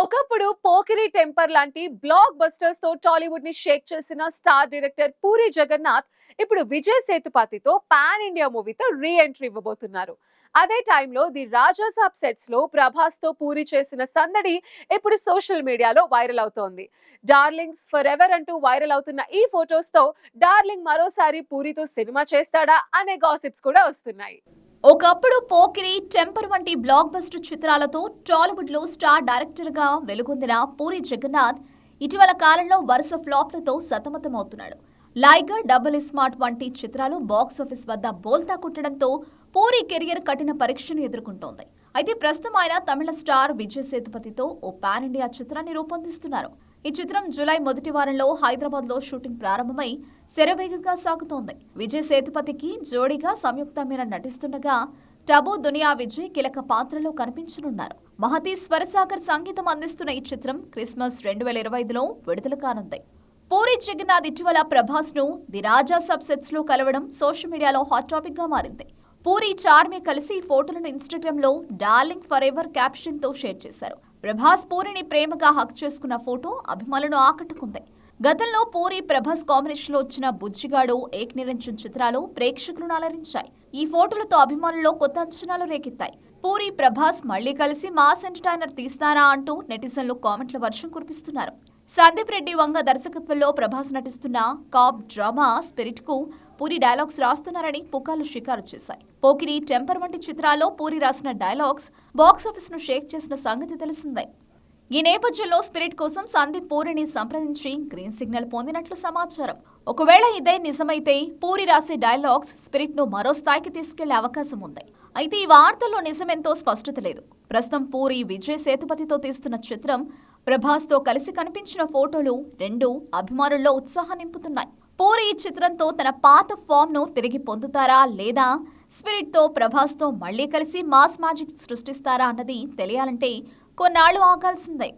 ఒకప్పుడు పోకిరి టెంపర్ లాంటి బ్లాక్ బస్టర్స్తో టాలీవుడ్ని షేక్ చేసిన స్టార్ డైరెక్టర్ పూరి జగన్నాథ్ ఇప్పుడు విజయ్ సేతుపతితో పాన్ ఇండియా మూవీతో రీ ఎంట్రీ ఇవ్వబోతున్నారు. అదే టైంలో ది రాజాసాబ్ సెట్స్లో ప్రభాస్తో పూరి చేసిన సందడి ఇప్పుడు సోషల్ మీడియాలో వైరల్ అవుతోంది. డార్లింగ్స్ ఫర్ ఎవర్ అంటూ వైరల్ అవుతున్న ఈ ఫొటోస్తో డార్లింగ్ మరోసారి పూరితో సినిమా చేస్తాడా అనే గాసిప్స్ కూడా వస్తున్నాయి. ఒకప్పుడు పోకిరి టెంపర్ వంటి బ్లాక్ బస్టర్ చిత్రాలతో టాలీవుడ్లో స్టార్ డైరెక్టర్గా వెలుగొందిన పూరి జగన్నాథ్ ఇటీవల కాలంలో వరుస ఫ్లాప్లతో సతమతమవుతున్నాడు. లైగర్ డబుల్ స్మార్ట్ వంటి చిత్రాలు బాక్స్ ఆఫీస్ వద్ద బోల్తా కొట్టడంతో పూరి కెరియర్ కఠిన పరీక్షను ఎదుర్కొంటోంది. అయితే ప్రస్తుతం ఆయన తమిళ స్టార్ విజయ్ సేతుపతితో ఓ పాన్ ఇండియా చిత్రాన్ని రూపొందిస్తున్నారు. ఈ చిత్రం జూలై మొదటి వారంలో హైదరాబాద్లో షూటింగ్ ప్రారంభమై శరవేగంగా సాగుతోంది. విజయ్ సేతుపతికి జోడీగా సంయుక్త మీన నటిస్తుండగా టబు దునియా విజయ్ కీలక పాత్రలో కనిపించనున్నారు. మహతి స్వరసాగర్ సంగీతం అందిస్తున్న ఈ చిత్రం క్రిస్మస్ రెండు వేల ఇరవై ఐదులో విడుదల కానుంది. పూరి జగన్నాథ్ ఇటీవల ప్రభాస్ను ది రాజా సబ్సెట్స్లో కలవడం సోషల్ మీడియాలో హాట్ టాపిక్గా మారింది. పూరి చార్మి కలిసి ఈ ఫోటోలను ఇన్స్టాగ్రామ్లో డార్లింగ్ ఫర్ ఎవర్ క్యాప్షన్తో షేర్ చేశారు. ప్రభాస్ పూరిని ప్రేమగా హక్ చేసుకున్న ఫోటో అభిమానులను ఆకట్టుకుంది. గతంలో పూరి ప్రభాస్ కాంబినేషన్లో వచ్చిన బుజ్జిగాడు ఏక్ నిరంజన్ చిత్రాలు ప్రేక్షకులను అలరించాయి. ఈ ఫోటోలతో అభిమానుల్లో కొత్త అంచనాలు రేకెత్తాయి. పూరి ప్రభాస్ మళ్ళీ కలిసి మాస్ ఎంటర్టైనర్ తీస్తారా అంటూ నెటిజన్లు కామెంట్ల వర్షం కురిపిస్తున్నారు. సందీప్ రెడ్డి వంగ దర్శకత్వంలో ప్రభాస్ నటిస్తున్న కాప్ డ్రామా స్పిరిట్కు పూరి డైలాగ్స్ రాస్తున్నారని పుకార్లు షికారు చేశాయి. పోకిరి టెంపర్ వంటి చిత్రాల్లో పూరి రాసిన డైలాగ్స్ బాక్సాఫీస్ను షేక్ చేసిన సంగతి తెలిసిందే. ఈ నేపథ్యంలో స్పిరిట్ కోసం సందీప్ పూరిని సంప్రదించి గ్రీన్ సిగ్నల్ పొందినట్లు సమాచారం. ఒకవేళ ఇదే నిజమైతే పూరి రాసే డైలాగ్స్ స్పిరిట్ను మరో స్థాయికి తీసుకెళ్ళే అవకాశం ఉంది. అయితే ఈ వార్తల్లో నిజమెంతో స్పష్టత లేదు. ప్రస్తుతం పూరి విజయ్ సేతుపతితో తీస్తున్న చిత్రం ప్రభాస్తో కలిసి కనిపించిన ఫోటోలు రెండు అభిమానుల్లో ఉత్సాహం నింపుతున్నాయి. పూరి ఈ చిత్రంతో తన పాత ఫామ్ను తిరిగి పొందుతారా లేదా స్పిరిట్తో ప్రభాస్తో మళ్ళీ కలిసి మాస్ మ్యాజిక్ సృష్టిస్తారా అన్నది తెలియాలంటే కొన్నాళ్ళు ఆగాల్సిందే.